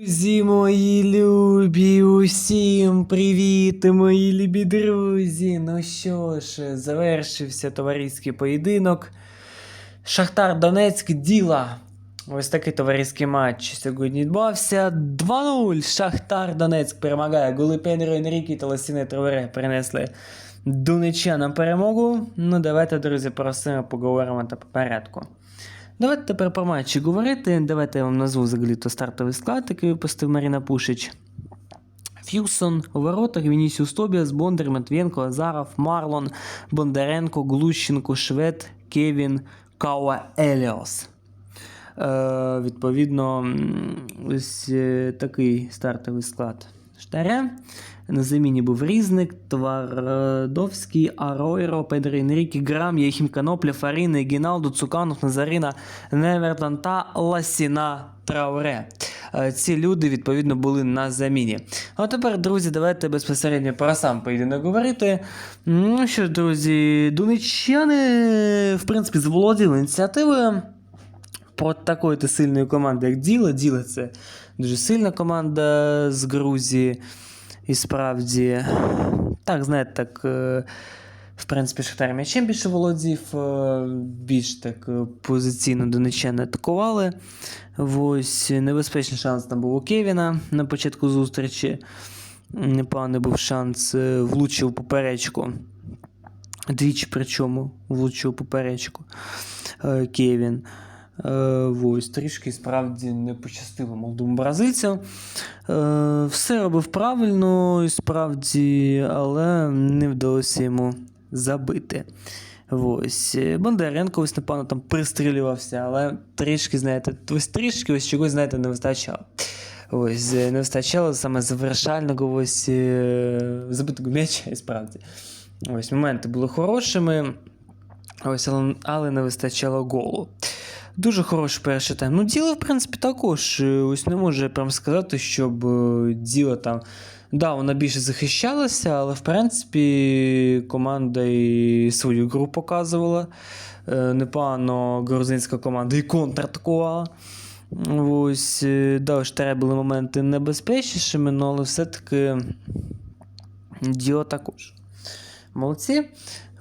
Друзі мої любі, усім привіт, мої любі друзі. Ну що ж, завершився товариський поєдинок. Шахтар Донецьк діла. Ось такий товариський матч сьогодні відбувався. 2-0. Шахтар Донецьк перемагає. Голи Пенро Енрікі та Лосіне Травере принесли донечанам перемогу. Ну, давайте, друзі, про все поговоримо та по порядку. Давайте тепер про матчі говорити. Давайте я вам назву взагалі то стартовий склад, який випустив Маріна Пушич. Фьюсон у воротах, Вінісіус Тобіас, Бондар, Матвєнко, Азаров, Марлон, Бондаренко, Глущенко, Швед, Кевін, Кауа Еліос. Е, відповідно, ось е, такий стартовий склад Штаря. На заміні був Різник, Твардовський, Аройро, Педро Енрікі, Грам, Єхім Канопля, Фаріна, Гіналду, Цуканов, Назаріна, Невертон та Ласіна Трауре. Е, Ці люди, відповідно, були на заміні. А тепер, друзі, давайте безпосередньо про сам поєдинок говорити. Ну що друзі, донеччани, в принципі, заволоділи ініціативою проти такої то сильної команди, як Діла. Діла це дуже сильна команда з Грузії. І справді, так, знаєте, так. е, В принципі, Шахтар м'ячем більше володів, більш так е, позиційно донеччани атакували. Ось небезпечний шанс там був у Кевіна на початку зустрічі. Непоганий був шанс, е, влучив поперечку. Двічі причому влучив поперечку е, Кевін. Е, ось, трішки справді не пощастило молодому бразильцю. Е, все робив правильно, справді, але не вдалося йому забити. Ось. Бондаренко ось, напевно, там пристрілювався, але трішки, знаєте, ось трішки ось чогось, знаєте, не вистачало. Ось, не вистачало саме завершального ось е, забитого м'яча, і справді. Ось моменти були хорошими, ось, але не вистачало голу. Дуже хороший перший тайм. Ну, діло, в принципі, також. е, Ось не можу прям сказати, щоб е, діло там. Да, вона більше захищалася, але в принципі команда і свою гру показувала. Е, Непогано грузинська команда і контратакувала. Ось, да, треба були моменти небезпечнішими, ну, але все-таки діло також. Молодці.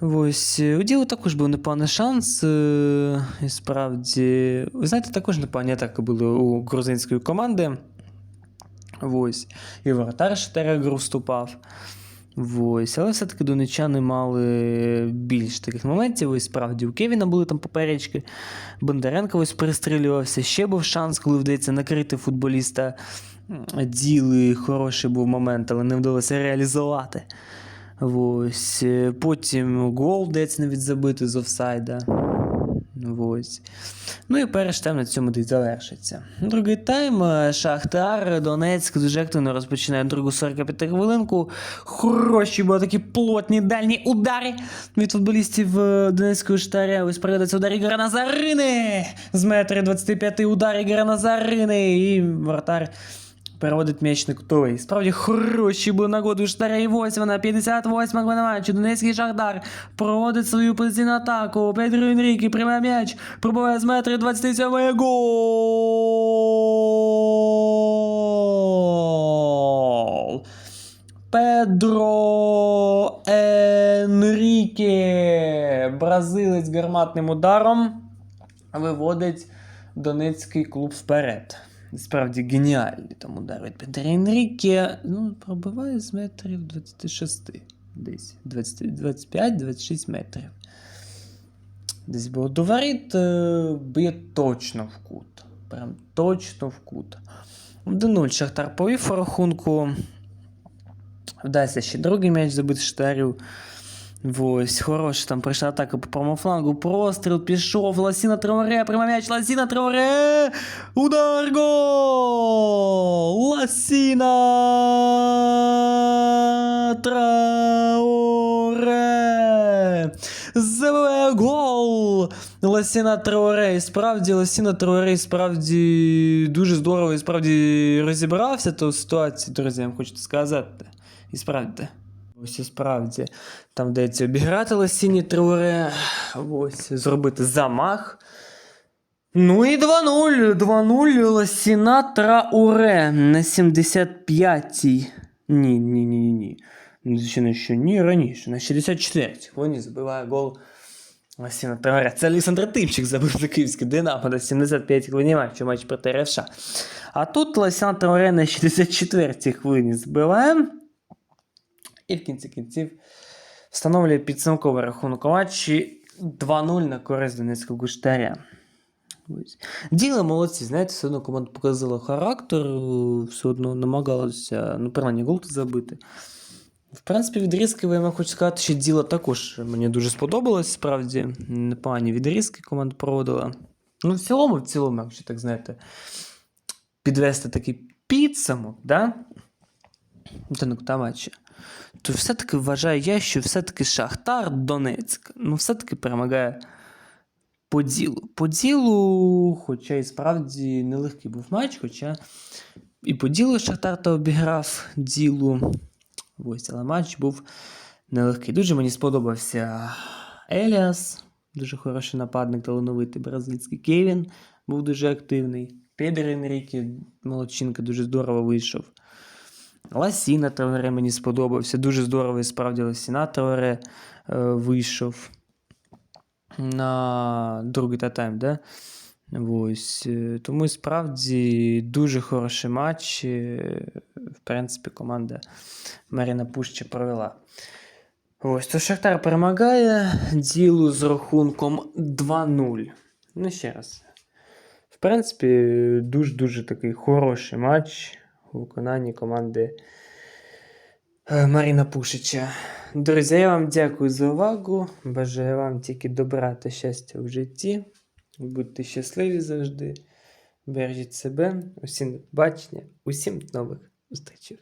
Ось, е, у ділу також був непоганий шанс. е, І справді, ви знаєте, також непогані атаки були у грузинської команди. Ось. І воротар Шатера гру вступав. Ось. Але все-таки донечани мали більш таких моментів. Ось справді у Кевіна були там поперечки. Бондаренко ось перестрілювався. Ще був шанс, коли вдається накрити футболіста. Діли хороший був момент, але не вдалося реалізувати. Ось. Потім гол вдається навіть забити з офсайда. Ось. Ну і перший тайм на цьому десь завершиться. Другий тайм. Шахтар, Донецьк дуже активно розпочинає другу 45 хвилинку. Хороші були такі плотні дальні удари від футболістів е, Донецької штаря. Ось передається удар Ігора Назарини. З метри 25 удар Ігора Назарини. І вратар переводить м'яч на кутовий. Справді хороші були нагоди у Штаря і 8 на 58 хвилина матчу. Донецький Шахтар проводить свою позиційну атаку. Педро Енрікі приймає м'яч. Пробиває з метри 27 гол. Педро Енріке. Бразилець гарматним ударом виводить Донецький клуб вперед. Справді геніальний там удар від Педро Енріке. Ну, пробиває з метрів 26. Десь 25-26 метрів. Десь було до воріт, е, б'є точно в кут. Прям точно в кут. 1-0 Шахтар повів рахунку. Вдасться ще другий м'яч забити Шахтарю. Ось, хороша там прийшла атака по правому флангу. Простріл пішов. Ласіна Траоре, прямо м'яч, Ласіна Траоре. Удар гол! Ласіна Траоре. Забиває гол! Ласіна Траоре. І справді, Ласіна Траоре, і справді дуже здорово, і справді розібрався ту ситуацію, друзі, я вам хочу сказати. І справді. Ось і справді. Там вдається обіграти Ласіні Траоре, ось, зробити замах. Ну і 2-0. 2-0 Лосіна Трауре на 75-й. Ні, ні, ні, ні. Ну, Звичайно, що ні, раніше. На 64-й хвилині забиває гол Лосіна Трауре. Це Олександр Тимчик забив за київське Динамо на 75-й хвилині матчу, матч проти РФШ. А тут Лосіна Трауре на 64-й хвилині забиває. І в кінці кінців встановлює підсумковий рахунок 2-0 на користь Донецького Гуштаря. Діли молодці, знаєте, все одно команда показала характер, все одно намагалася, ну, принаймні, гол забити. В принципі, відрізки, я хочу сказати, що діло також мені дуже сподобалось, справді. Непогані відрізки команда проводила. Ну, в цілому, в цілому, якщо так знаєте, підвести такий підсумок, да? Танок та матчі. То все-таки вважаю я, що все-таки Шахтар Донецьк, ну, все-таки перемагає по ділу. По ділу, хоча і справді нелегкий був матч, хоча і по ділу Шахтар та обіграв ділу. Ось, але матч був нелегкий. Дуже мені сподобався Еліас, дуже хороший нападник, талановитий бразильський Кевін був дуже активний. Педро Енріке, молодчинка, дуже здорово вийшов. Ласіна Траоре мені сподобався. Дуже здорово справді Ласіна Траоре е, вийшов на другий тайм, да? Ось. е, Тому справді дуже хороший матч. е, В принципі, команда Маріна Пуща провела. Ось, то Шахтар перемагає ділу з рахунком 2-0. Ну, ще раз. В принципі, дуже-дуже такий хороший матч виконанні команди е, Маріна Пушича. Друзі, я вам дякую за увагу. Бажаю вам тільки добра та щастя в житті. Будьте щасливі завжди. Бережіть себе. Усім бачення, усім нових зустрічей.